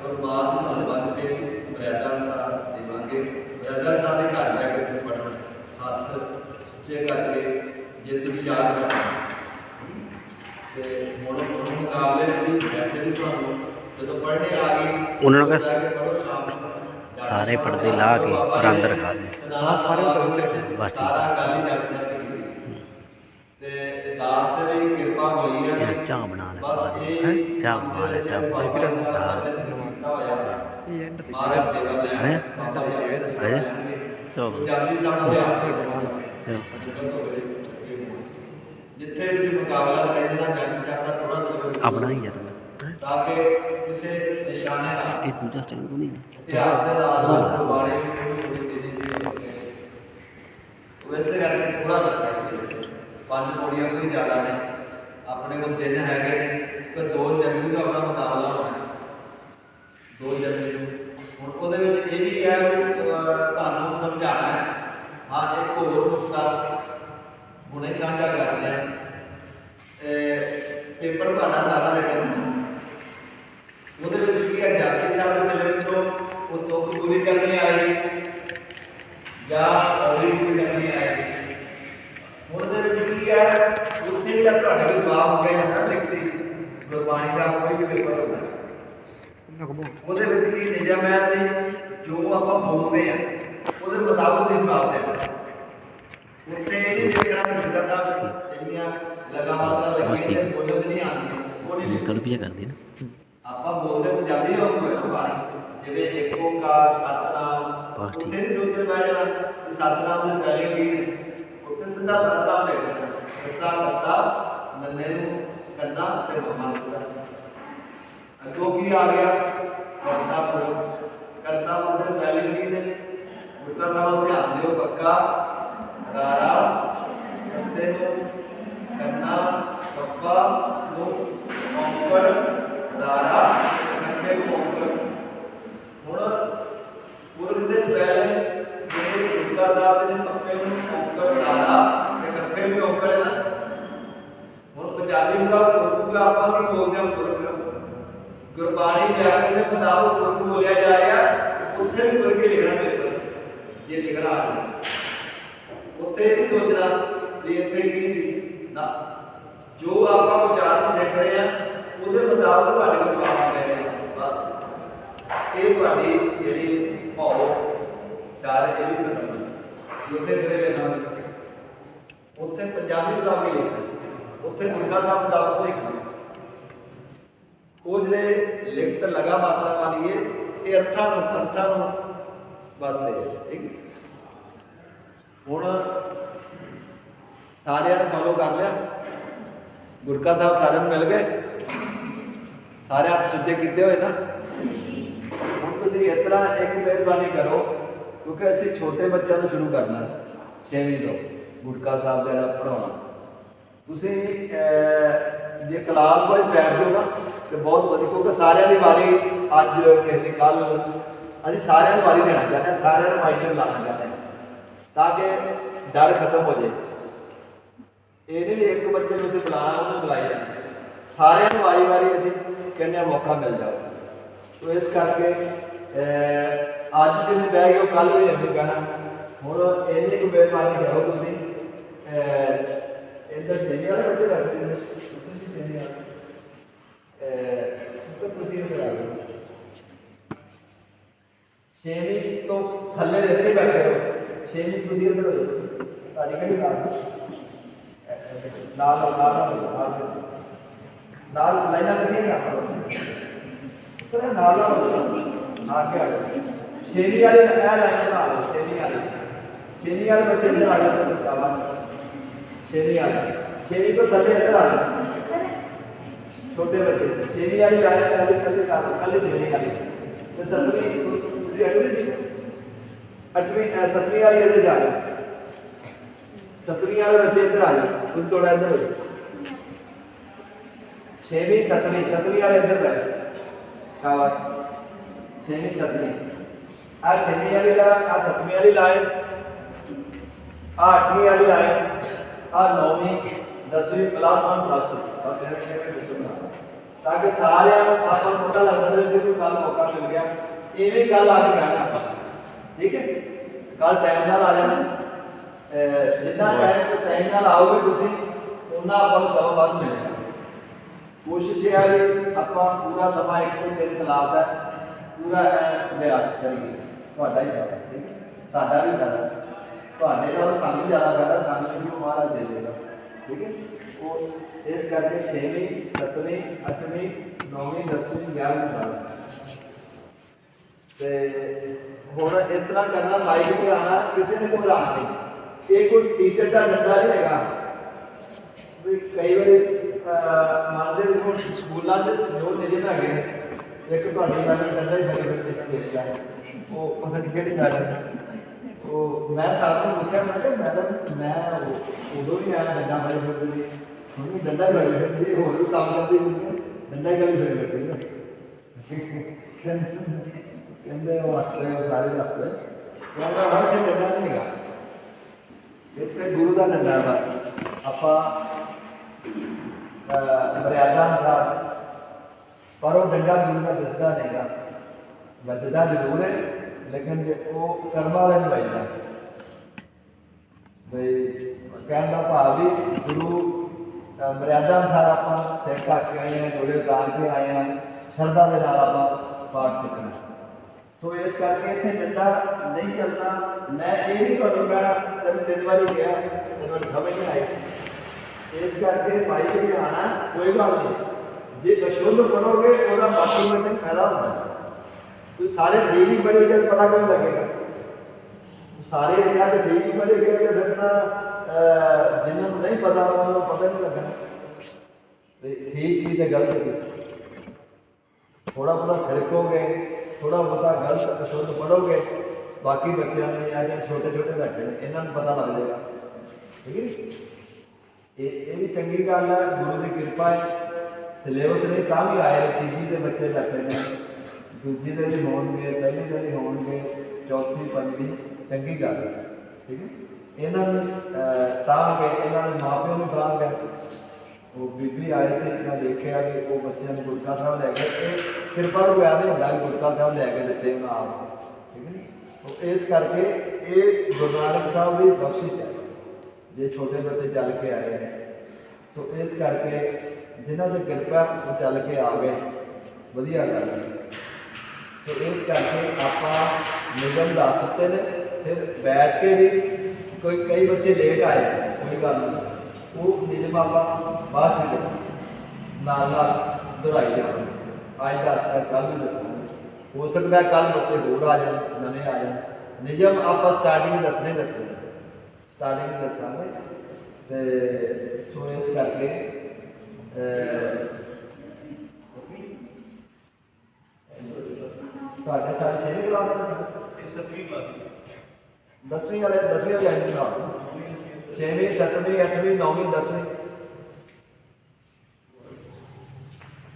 ਔਰ ਬਾਤ ਨਾਲ ਬੰਦ ਕੇ ਬਰਦਾ ਅਨਸਾਰ ਦੇਵਾਂਗੇ। ਬਰਦਾ ਸਾਹਿਬ ਦੇ ਘਰ ਲੈ ਕੇ ਪੜਨਾ ਹੱਥ ਸੁੱਚੇ ਕਰਕੇ ਜੇ ਤੁਸੀਂ ਯਾਦ ਕਰਨਾ ਤੇ ਹੁਣ ਹੁਣ ਮੁਕਾਬਲੇ ਵੀ ਵੈਸੇ ਵੀ ਤੁਹਾਨੂੰ ਜਦੋਂ ਪੜ੍ਹਨੇ ਆ ਗਈ ਉਹਨਾਂ ਨੂੰ ਕਹਿ। ਸਾਰੇ ਪਰਦੇ ਲਾ ਕੇ ਪਰ ਅੰਦਰ ਖਾ ਦੇ ਹਾਂ ਸਾਰੇ ਬਸ ਠੀਕ। ਸਾਰਾ ਗੱਲ ਹੀ ਕੀਤੀ ਤੇ ਦਾਸ ਤੇ ਵੀ ਕਿਰਪਾ ਹੋਈ ਹੈ ਇਹ ਚਾਹ ਬਣਾ ਲੈ ਬਸ ਇਹ ਹੈਂ? ਚਾਹ ਬਣਾ ਲੈ, ਚਾਹ ਬਣਾ ਲੈ। ਮਹਾਰਾਜ ਸੇਵਾ ਲੈ ਹੈਂ? ਬਾਬਾ ਜੀ ਆਏ ਸੇਵਾ ਹੈਂ? ਲੈਣਗੇ। ਚਲੋ ਪੰਜਾਬੀ ਸਾਹਿਬ ਦਾ ਅਭਿਆਸ ਚਲੋ ਜਿੱਥੇ ਵੀ ਸੀ ਮੁਕਾਬਲਾ ਕਰਾਈ ਨਾ ਜਾਨੀ ਦਾ ਥੋੜਾ ਜਿਹਾ ਆਪਣਾ ਹੀ ਯਾਰ ਤਾਂ ਕਿ ਕਿਸੇ ਨਿਸ਼ਾਨੇ ਨਾਲ ਇਹ ਦੂਜਾ ਸਟੈਂਡ ਕੋ ਨਹੀਂ ਇਤਿਹਾਸ ਦੇ ਨਾਲ ਥੋੜੀ ਦੀ ਵੈਸੇ ਕਰਕੇ ਥੋੜਾ ਲੱਗਾ ਵਿੱਚ। ਪੰਜ ਪੌੜੀਆਂ ਕੋਈ ਜ਼ਿਆਦਾ ਨਹੀਂ। ਆਪਣੇ ਕੋਲ ਤਿੰਨ ਹੈਗੇ ਨੇ। ਕੋਈ ਦੋ ਜਨਵਰੀ ਨੂੰ ਆਪਣਾ ਮੁਕਾਬਲਾ ਹੋਣਾ ਦੋ ਜਨਵਰੀ ਨੂੰ ਹੁਣ ਉਹਦੇ ਵਿੱਚ ਇਹ ਵੀ ਹੈ ਤੁਹਾਨੂੰ ਸਮਝਾਉਣਾ ਹੈ। ਹਾਂ ਇੱਕ ਹੋਰ ਨੁਕਤਾ ਹੁਣੇ ਸਾਂਝਾ ਕਰਦੇ ਹਾਂ। ਇਹ ਪੇਪਰ ਤੁਹਾਡਾ ਸਾਰਾ ਹੁੰਦਾ ਉਹਦੇ ਵਿੱਚ ਕੀ ਹੈ? ਜਾਪੀ ਸਾਹਿਬ ਦੇ ਸਿਲੇ ਵਿੱਚੋਂ ਉਹ ਤੁਕ ਪੂਰੀ ਕਰਨੀ ਆਏਗੀ ਜਾਂ ਔੜੀ ਪੂਰੀ ਕਰਨੀ ਆਏਗੀ ਉਹਦੇ ਵਿੱਚ ਕੀ ਹੈ? ਉੱਥੇ ਦਾ ਤੁਹਾਡੇ ਕੋਲ ਜਵਾਬ ਹੋ ਗਿਆ ਨਾ ਲਿਖਤੀ। ਗੁਰਬਾਣੀ ਦਾ ਕੋਈ ਵੀ ਪੇਪਰ ਹੁੰਦਾ। ਹੈ। ਉਹਦੇ ਵਿੱਚ ਕੀ ਨਿਯਮ ਹੈ ਵੀ ਜੋ ਆਪਾਂ ਬੋਲਦੇ ਆ ਉਹਦੇ ਮੁਤਾਬਕ ਹੀ ਜਵਾਬ ਦੇਣਾ ਬਸ ਠੀਕ। ਲਿਖਣਾ। ਤੜਪੀਆ ਕਰਦੀ ਨਾ। ਆਪਾਂ ਬੋਲਦੇ ਪੰਜਾਬੀ ਹੋ ਕੋਈ ਨਾ ਬਾਣੀ ਜਿਵੇਂ ਏਕ ਓੰਕਾਰ ਸਤਨਾਮ ਬਸ ਠੀਕ। ਨਹੀਂ ਸੋਚਣ ਜਾਣਾ ਕਿ ਸਤਨਾਮ ਦੇ ਪਹਿਲੇ ਕੀ ਨੇ ਉੱਥੇ ਸਿੱਧਾ ਸਤਨਾਮ ਲੈ ਲੈਣਾ ਰਸਾ ਕਰਤਾ ਨੰਨੇ ਨੂੰ ਕੰਨਾ ਤੇ ਮਮਾ ਨੂੰ ਅੱਗੋਂ ਕੀ ਆ ਗਿਆ? ਕਰਤਾ ਪੁਰ ਕਰਤਾ ਪੁਰ ਦੇ ਪਹਿਲੇ ਕੀ ਨੇ ਗੁਰਕਾ ਸਾਹਿਬ ਧਿਆਨ ਦਿਓ ਪੱਕਾ। ਰਾਰਾ ਕੰਦੇ ਨੂੰ ਕੰਨਾ, ਪੱਪਾ ਨੂੰ ਔਂਕੜ, ਰਾਰਾ ਕੰਦੇ ਨੂੰ ਔਂਕੜ। ਹੁਣ ਪੁਰਖ ਦੇ ਸਪੈਲ ਜਿਹੜੇ ਗੁਰਕਾ ਸਾਹਿਬ ਦੇ ਪੱਕੇ ਨੂੰ ਔਂਕੜ, ਰਾਰਾ ਤੇ ਕੱਕੇ ਨੂੰ ਔਂਕੜ ਨਾ। ਹੁਣ ਪੰਜਾਬੀ ਦਾ ਪੁਰਖ ਆਪਾਂ ਵੀ ਬੋਲਦੇ ਹਾਂ ਪੁਰਖ ਗੁਰਬਾਣੀ ਵਿਆਕਰਣ ਦੇ ਮੁਤਾਬਕ ਪੁਰਖ ਬੋਲਿਆ ਜਾਏਗਾ ਉੱਥੇ ਵੀ ਪੁਰਖ ਲਿਖਣਾ ਪੇਪਰ ਜੇ ਲਿਖਣਾ ਆ ਇਹ ਨਹੀਂ ਸੋਚਣਾ ਵੀ ਇੱਥੇ ਕੀ ਸੀ? ਨਾ, ਜੋ ਆਪਾਂ ਉਚਾਰਨ ਸਿੱਖ ਰਹੇ ਆ ਉਹਦੇ ਮੁਤਾਬਕ ਤੁਹਾਡੇ ਕੋਲ ਜਵਾਬ ਆ ਗਏ ਬਸ, ਇਹ ਤੁਹਾਡੀ ਜਿਹੜੀ ਭਾਉ ਡਰ ਇਹ ਵੀ ਖਤਮ ਹੋ। ਗਈ। ਉੱਥੇ ਕਿਤੇ ਲਿਖਣਾ ਉੱਥੇ ਪੰਜਾਬੀ ਮੁਤਾਬਕ ਹੀ ਲਿਖਣਾ। ਉੱਥੇ ਗੁਰਗਾ ਸਾਹਿਬ ਮੁਤਾਬਕ ਲਿਖਣਾ। ਉਹ ਜਿਹੜੇ ਲਿਖਤ ਲਗਾ ਮਾਤਰਾ ਵਾਲੀ ਹੈ, ਇਹ ਅਰਥਾਂ ਨੂੰ ਅਰਥਾਂ ਨੂੰ ਵਸਦੇ ਹੈ। ਹੁਣ ਸਾਰਿਆਂ ਨੇ ਫੋਲੋ ਕਰ ਲਿਆ। ਗੁਰਕਾ ਸਾਹਿਬ ਸਾਰਿਆਂ ਨੂੰ ਮਿਲ ਗਏ। ਸਾਰੇ ਹੱਥ ਸੁੱਚੇ ਕੀਤੇ ਹੋਏ ਨਾ। ਹੁਣ ਤੁਸੀਂ ਇਸ ਤਰ੍ਹਾਂ ਇੱਕ ਮਿਹਰਬਾਨੀ ਕਰੋ, ਕਿਉਂਕਿ ਅਸੀਂ ਛੋਟੇ ਬੱਚਿਆਂ ਤੋਂ ਸ਼ੁਰੂ ਕਰਨਾ ਛੇਵੀਂ ਤੋਂ ਗੁਰਕਾ ਸਾਹਿਬ ਜਿਹੜਾ ਪੜਾਉਣਾ ਤੁਸੀਂ ਜੇ ਕਲਾਸ ਵਿੱਚ ਬੈਠ ਜਾਓ ਨਾ, ਤੇ ਬਹੁਤ ਵਧੀਆ, ਕਿਉਂਕਿ ਸਾਰਿਆਂ ਦੀ ਵਾਰੀ ਅੱਜ ਕਹਿੰਦੇ ਕੱਲ ਅਸੀਂ ਸਾਰਿਆਂ ਨੂੰ ਵਾਰੀ ਦੇਣਾ ਚਾਹੁੰਦੇ ਹਾਂ, ਸਾਰਿਆਂ ਨੂੰ ਮਾਈਨਰ ਲਾਣਾ ਚਾਹੁੰਦੇ ਹਾਂ। ਤਾਂ ਕਿ ਡਰ ਖਤਮ ਹੋ ਜਾਏ। ਇਹ ਵੀ ਇੱਕ ਬੱਚੇ ਨੂੰ ਅਸੀਂ ਬੁਲਾਣਾ ਉਹਨੂੰ ਬੁਲਾਈ ਜਾਣਾ ਸਾਰਿਆਂ ਨੂੰ ਵਾਰੀ ਵਾਰੀ ਅਸੀਂ ਕਹਿੰਦੇ ਹਾਂ ਮੌਕਾ ਮਿਲ ਜਾਓ ਤੋ ਇਸ ਕਰਕੇ ਅੱਜ ਜਿਵੇਂ ਬਹਿ ਗਏ ਕੱਲ ਵੀ ਨਹੀਂ ਕਹਿਣਾ। ਹੁਣ ਇੰਨੀ ਕੁ ਮਿਹਰਬਾਨੀ ਕਰੋ ਤੁਸੀਂ। ਅਹ, ਇੱਧਰ ਸੇਨੀ ਬੱਚੇ ਬੈਠੇ ਨੇ ਤੁਸੀਂ ਸੀ ਸੇਨੀ ਵਾਲੇ ਤਾਂ ਤੁਸੀਂ ਇੱਧਰ ਆ ਜਾਓ ਛੇਵੀਂ ਤੋਂ ਥੱਲੇ ਦੇ ਨਹੀਂ ਬੈਠੇ ਹੋ ਛੇਵੀਂ ਤੁਸੀਂ ਇੱਧਰ ਹੋ ਜਾਓ ਤੁਹਾਡੀ ਕਿਹੜੀ ਕਲਾਸ ਨਾਲ ਨਾਲ ਨਾਲ ਨਾਲ ਲਾਈਨਾਂ ਕੱਢੀਆਂ ਨਾ ਕਰੋ ਸਰ ਨਾਲ ਨਾਲ ਆਗੇ ਆ ਜਾਓ ਛੇਵੀਂ ਵਾਲੇ ਨੇ ਇਹ ਲਾਈਨ ਬਣਾ ਲਓ ਛੇਵੀਂ ਵਾਲੇ ਛੇਵੀਂ ਵਾਲੇ ਬੱਚੇ ਇੱਧਰ ਆ ਜਾਓ ਤਾਂ ਸ਼ਾਬਾਸ਼ ਛੇਵੀਂ ਵਾਲੇ ਛੇਵੀਂ ਤੋਂ ਥੱਲੇ ਇੱਧਰ ਆ ਜਾਓ। ਛੋਟੇ ਬੱਚੇ ਛੇਵੀਂ ਵਾਲੀ ਲਾਈਨ ਥੱਲੇ ਥੱਲੇ ਕਰ ਲਓ ਕੱਲੇ ਛੇਵੀਂ ਵਾਲੀ ਤੇ ਸੱਤਵੀਂ। ਤੁਸੀਂ ਅੱਠਵੀਂ ਸੀ ਅੱਠਵੀਂ ਅਹ ਸੱਤਵੀਂ ਵਾਲੀ ਇੱਧਰ ਜਾ ਜਾਓ ਸੱਤਵੀਂ ਵਾਲੇ ਬੱਚੇ ਇੱਧਰ ਆ ਜਾਓ ਤੁਸੀਂ ਥੋੜਾ ਇੱਧਰ ਹੋ ਜਾਓ ਛੇਵੀਂ ਸੱਤਵੀਂ ਸੱਤਵੀਂ ਵਾਲੇ ਇੱਧਰ ਬੈਠੋ ਸ਼ਾਬਾਸ਼ ਛੇਵੀਂ ਸੱਤਵੀਂ ਆ ਛੇਵੀਂ ਵਾਲੀ ਲਾ ਆ ਸੱਤਵੀਂ ਵਾਲੀ ਲਾਈਨ ਆ ਅੱਠਵੀਂ ਵਾਲੀ ਲਾਈਨ ਆ ਠੀਕ ਹੈ ਕੱਲ ਟਾਈਮ ਨਾਲ ਆ ਜਾਣਾ। ਜਿੰਨਾ ਟਾਈਮ ਟਾਈਮ ਨਾਲ ਆਓਗੇ ਤੁਸੀਂ ਉਹਨਾਂ ਆਪਾਂ ਨੂੰ ਸਭ ਵੱਧ ਮਿਲੇਗਾ। ਕੋਸ਼ਿਸ਼ ਇਹ ਹੈ ਆਪਾਂ ਪੂਰਾ ਸਮਾਂ ਇੱਕ ਤੋਂ ਤਿੰਨ ਕਲਾਸ ਹੈ। ਪੂਰਾ ਅਭਿਆਸ ਕਰੀਏ। ਤੁਹਾਡਾ ਹੀ ਫਾਇਦਾ ਠੀਕ ਹੈ? ਸਾਡਾ ਵੀ ਫਾਇਦਾ ਤੁਹਾਡੇ ਨਾਲ ਸਾਨੂੰ ਜ਼ਿਆਦਾ ਫਾਇਦਾ ਸਾਨੂੰ ਵੀ ਮਹਾਰਾਜ ਦੇ ਦੇਗਾ ਠੀਕ ਹੈ? ਉਹ ਇਸ ਕਰਕੇ 6ਵੀਂ 7ਵੀਂ 8ਵੀਂ 9ਵੀਂ 10ਵੀਂ 11ਵੀਂ 12ਵੀਂ ਤੇ ਹੁਣ ਇਸ ਤਰ੍ਹਾਂ ਕਰਨਾ ਮਾਈਕ ਤੇ ਕਿਸੇ ਨੇ ਘਬਰਾਉਣਾ ਨਹੀਂ। ਇਹ ਕੋਈ ਟੀਚਰ ਦਾ ਡੰਡਾ ਨਹੀਂ ਹੈਗਾ। ਵੀ ਕਈ ਵਾਰੀ ਮੰਨਦੇ ਵੀ ਹੁਣ ਸਕੂਲਾਂ 'ਚ ਜੋ ਨਿਯਮ ਹੈਗੇ ਨੇ, ਇੱਕ ਤੁਹਾਡੀ ਮੈਡਮ ਡੰਡਾ ਹੀ ਬੜੇ ਬੜੇ ਸਪੇਸ ਦਾ ਉਹ ਪਤਾ ਨਹੀਂ ਕਿਹੜੀ ਮੈਡਮ ਹੈ। ਉਹ ਮੈਂ ਸਾਥ ਨੂੰ ਪੁੱਛਿਆ, ਮੈਂ ਕਿਹਾ, ਮੈਡਮ, ਮੈਂ ਉਦੋਂ ਹੀ ਆਇਆ ਡੰਡਾ ਬੜੇ ਬੜੇ ਦੀ ਹੁਣ ਵੀ ਡੰਡਾ ਹੀ ਬੜੇ ਬੜੇ ਹੋਰ ਵੀ ਕੰਮ ਕਰਦੀ ਹੁੰਦੀ ਡੰਡਾ ਹੀ ਕਰੀ ਬੜੇ ਬੜੇ ਹੈ ਬਸ ਆਪਾਂ ਅਹ, ਮਰਿਆਦਾ ਅਨੁਸਾਰ ਪਰ ਉਹ ਡੰਡਾ ਗੁਰੂ ਦਾ ਦਿਸਦਾ ਨਹੀਂਗਾ ਵੱਜਦਾ ਜ਼ਰੂਰ ਹੈ ਲੇਕਿਨ ਜੇ ਉਹ ਕਰਮ ਵਾਲੇ ਨੂੰ ਵੱਜਦਾ ਬਈ ਕਹਿਣ ਦਾ ਭਾਵ ਵੀ ਗੁਰੂ ਅਹ, ਮਰਿਆਦਾ ਅਨੁਸਾਰ ਆਪਾਂ ਸਿਰ ਢੱਕ ਕੇ ਆਏ ਹਾਂ ਜੋੜੇ ਉਤਾਰ ਕੇ ਆਏ ਹਾਂ ਸ਼ਰਧਾ ਦੇ ਨਾਲ ਆਪਾਂ ਪਾਠ ਸਿੱਖਣਾ ਸੋ ਇਸ ਕਰਕੇ ਇੱਥੇ ਡੰਡਾ ਨਹੀਂ ਚੱਲਦਾ ਮੈਂ ਇਹ ਨਹੀਂ ਤੁਹਾਨੂੰ ਕਹਿਣਾ ਤੈਨੂੰ ਤਿੰਨ ਵਾਰੀ ਕਿਹਾ ਤੈਨੂੰ ਸਮਝ ਨਹੀਂ ਆਈ ਇਸ ਕਰਕੇ ਭਾਈ ਵੀ ਆਣਾ ਕੋਈ ਗੱਲ ਨਹੀਂ ਜੇ ਅਸ਼ੁੱਧ ਕਰੋਗੇ ਉਹਦਾ ਬਾਕੀ ਵਿੱਚ ਫਾਇਦਾ ਹੁੰਦਾ ਹੈ ਤੁਸੀਂ ਸਾਰੇ ਠੀਕ ਹੀ ਪੜ੍ਹੇ ਗਏ ਪਤਾ ਕਿਉਂ ਲੱਗੇਗਾ ਸਾਰੇ ਕਿਹਾ ਕਿ ਠੀਕ ਹੀ ਪੜ੍ਹੇ ਗਏ ਤੇ ਫਿਰ ਤਾਂ ਅਹ, ਜਿਨ੍ਹਾਂ ਨੂੰ ਨਹੀਂ ਪਤਾ ਉਹਨਾਂ ਨੂੰ ਪਤਾ ਨਹੀਂ ਲੱਗਣਾ ਤੇ ਠੀਕ ਕੀ ਤੇ ਗਲਤ ਕੀ ਥੋੜਾ ਬਹੁਤਾ ਖੜਕੋਗੇ ਥੋੜਾ ਬਹੁਤਾ ਗਲਤ ਅਸ਼ੁੱਧ ਪੜੋਗੇ ਬਾਕੀ ਬੱਚਿਆਂ ਨੂੰ ਜਾਂ ਜਿਹੜੇ ਛੋਟੇ ਛੋਟੇ ਬੈਠੇ ਨੇ ਇਹਨਾਂ ਨੂੰ ਪਤਾ ਲੱਗ ਜਾਏਗਾ। ਠੀਕ ਹੈ ਜੀ? ਇਹ ਇਹ ਵੀ ਚੰਗੀ ਗੱਲ ਹੈ ਗੁਰੂ ਦੀ ਕਿਰਪਾ ਹੈ। ਸਿਲੇਬਸ ਨੇ ਤਾਂ ਵੀ ਆਏ ਨੇ ਤੀਜੀ ਦੇ ਬੱਚੇ ਬੈਠੇ ਨੇ। ਦੂਜੀ ਦੇ ਵੀ ਹੋਣਗੇ ਪਹਿਲੀ ਦੇ ਵੀ ਹੋਣਗੇ ਚੌਥੀ ਪੰਜਵੀਂ ਚੰਗੀ ਗੱਲ ਹੈ। ਠੀਕ ਹੈ ਇਹਨਾਂ ਨੂੰ ਅਹ, ਤਾਂ ਕਿ ਇਹਨਾਂ ਦੇ ਮਾਪਿਆਂ ਨੂੰ ਤਾਂ ਕਿ ਉਹ ਬੀਬੀ ਆਏ ਸੀ ਮੈਂ ਦੇਖਿਆ ਕਿ ਉਹ ਬੱਚਿਆਂ ਨੂੰ ਗੁਰਕਾ ਸਾਹਿਬ ਲੈ ਕੇ ਇਹ ਕਿਰਪਾ ਤੋਂ ਯਾਦ ਹੁੰਦਾ ਕਿ ਗੁਰਕਾ ਸਾਹਿਬ ਲੈ ਕੇ ਦਿੱਤੇ ਉਹਨਾਂ ਆਪ ਠੀਕ ਹੈ ਜੀ? ਉਹ ਇਸ ਕਰਕੇ ਇਹ ਗੁਰੂ ਨਾਨਕ ਸਾਹਿਬ ਦੀ ਬਖਸ਼ਿਸ਼ ਹੈ ਜੇ ਛੋਟੇ ਬੱਚੇ ਚੱਲ ਕੇ ਆਏ ਨੇ ਤੋ ਇਸ ਕਰਕੇ ਜਿਨ੍ਹਾਂ ਦੀ ਕਿਰਪਾ ਉਹ ਚੱਲ ਕੇ ਆ ਗਏ ਵਧੀਆ ਗੱਲ ਹੈ ਤੋ ਇਸ ਕਰਕੇ ਆਪਾਂ ਨਿਯਮ ਦੱਸ ਦਿੱਤੇ ਨੇ ਫਿਰ ਬੈਠ ਕੇ ਵੀ ਕੋਈ ਕਈ ਬੱਚੇ ਲੇਟ ਆਏ ਕੋਈ ਗੱਲ ਨਹੀਂ ਉਹ ਨਿਯਮ ਆਪਾਂ ਬਾਅਦ ਵਿੱਚ ਦੱਸਾਂਗੇ ਨਾਲ ਨਾਲ ਦੁਹਰਾਈ ਜਾਵਾਂਗੇ ਅੱਜ ਦਾ ਕੱਲ ਵੀ ਦੱਸਾਂਗੇ ਹੋ ਸਕਦਾ ਕੱਲ ਬੱਚੇ ਹੋਰ ਆ ਜਾਣ ਨਵੇਂ ਆ ਜਾਣ ਨਿਯਮ ਆਪਾਂ ਸਟਾਰਟਿੰਗ ਦੱਸਣੇ ਦੱਸਦੇ ਹਾਂ ਸਟਾਰਟਿੰਗ ਦੱਸਾਂਗੇ ਤੇ ਸੋ ਇਸ ਕਰਕੇ ਅਹ, ਤੁਹਾਡੇ ਸਾਰੇ ਛੇਵੇਂ ਕਲਾਸ ਦੇ ਇਹ ਸਤਵੀਂ ਕਲਾਸ ਦਸਵੀਂ ਵਾਲੇ ਦਸਵੀਂ ਵਾਲੇ ਆਏ ਨਾ ਛੇਵੀਂ ਸੱਤਵੀਂ ਅੱਠਵੀਂ ਨੌਵੀਂ ਦਸਵੀਂ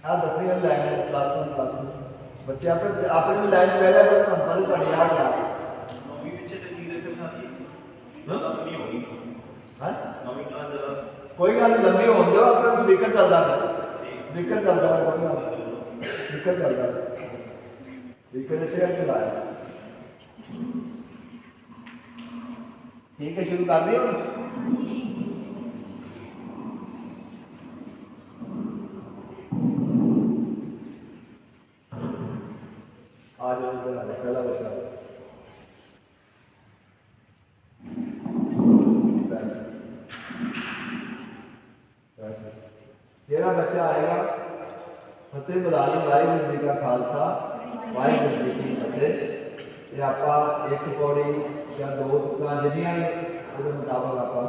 ਆ ਦਸਵੀਂ ਵਾਲੇ ਲਾਈਨ ਕਲਾਸ ਵਿੱਚ ਕਲਾਸ ਵਿੱਚ ਬੱਚੇ ਆਪੇ ਆਪਣੀ ਲਾਈਨ ਪੈ ਲਿਆ ਪਰ ਤੁਹਾਨੂੰ ਪਤਾ ਤੁਹਾਡੀ ਆ। ਗਿਆ ਨੌਵੀਂ ਵਿੱਚ ਤੇ ਕੀ ਦੇ ਫਿਰ ਸਾਡੀ ਨਾ ਨਹੀਂ ਹੋਈ ਹਾਂ? ਨੌਵੀਂ ਕਲਾਸ ਦਾ ਕੋਈ ਗੱਲ ਨਹੀਂ ਲੰਬੀ ਹੋਣ ਦਿਓ ਆਪੇ ਸਪੀਕਰ ਚੱਲਦਾ ਹੈ ਸਪੀਕਰ ਚੱਲਦਾ ਹੈ ਕੋਈ ਗੱਲ ਸਪੀਕਰ ਚੱਲਦਾ ਹੈ ਸਪੀਕਰ ਇੱਥੇ ਰੱਖ ਕੇ ਲਾਇਆ। ਠੀਕ ਹੈ, ਸ਼ੁਰੂ ਕਰ ਦਈਏ ਹੁਣ? ਆ ਜਾਓ ਇੱਧਰ ਬੱਚਾ। ਜਿਹੜਾ ਬੱਚਾ ਆਏਗਾ, ਫਤਿਹ ਬੁਲਾਈ, ਵਾਹਿਗੁਰੂ ਜੀ ਕਾ ਖਾਲਸਾ, ਵਾਹਿਗੁਰੂ ਜੀ ਕੀ ਫਤਿਹ। ਇਹ ਆਪਾਂ ਇੱਕ ਪੌੜੀ ਜਾਂ ਦੋ ਤੁਕਾਂ ਜਿਹੜੀਆਂ ਨੇ ਉਹਦੇ ਮੁਤਾਬਕ ਆਪਾਂ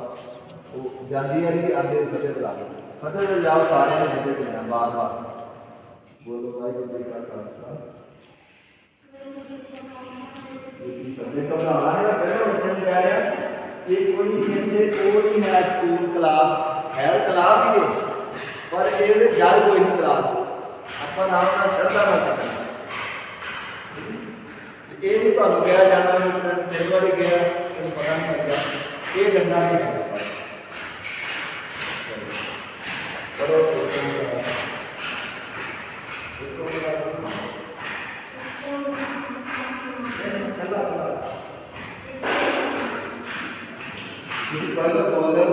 ਉਹ ਜਾਂਦੀ ਹੈ ਕਿ ਆਂਦੇ ਫਤਿਹ ਬੁਲਾ ਲਓ ਫਤਿਹ ਦੇ ਜਾਓ ਸਾਰਿਆਂ ਨੇ ਫਤਿਹ ਦੇਣਾ ਬਾਰ ਬਾਰ ਬੋਲੋ, ਵਾਹਿਗੁਰੂ ਜੀ ਕਾ ਖਾਲਸਾ। ਫਤਿਹ ਘਬਰਾਉਣਾ ਹੈ, ਪਹਿਲਾਂ ਬੱਚੇ ਨੂੰ ਕਹਿ ਰਿਹਾ, ਇਹ ਕੋਈ ਵੀ ਇੱਥੇ ਉਹ ਨਹੀਂ ਹੈ ਸਕੂਲ, ਕਲਾਸ, ਹੈ ਕਲਾਸ ਹੀ ਹੈ ਪਰ ਇਹਦੇ ਡਰ ਕੋਈ ਨਹੀਂ ਕਲਾਸ 'ਚ। ਆਪਾਂ ਨਾਲ ਨਾਲ ਸ਼ਰਧਾ ਨਾਲ ਚੱਲਣਾ ਤੇ ਇਹ ਨਹੀਂ ਤੁਹਾਨੂੰ ਕਿਹਾ ਜਾਣਾ ਵੀ ਮੈਂ ਤਿੰਨ ਵਾਰੀ ਗਿਆ ਇਹਨੂੰ ਪਤਾ ਨਹੀਂ ਲੱਗਾ ਇਹ ਡੰਡਾ ਨਹੀਂ ਹੈ ਕਰੋ ਤੁਸੀਂ ਪੜ੍ਹਦਾ ਬੋਲਦਾ ਬੋਲਦਾ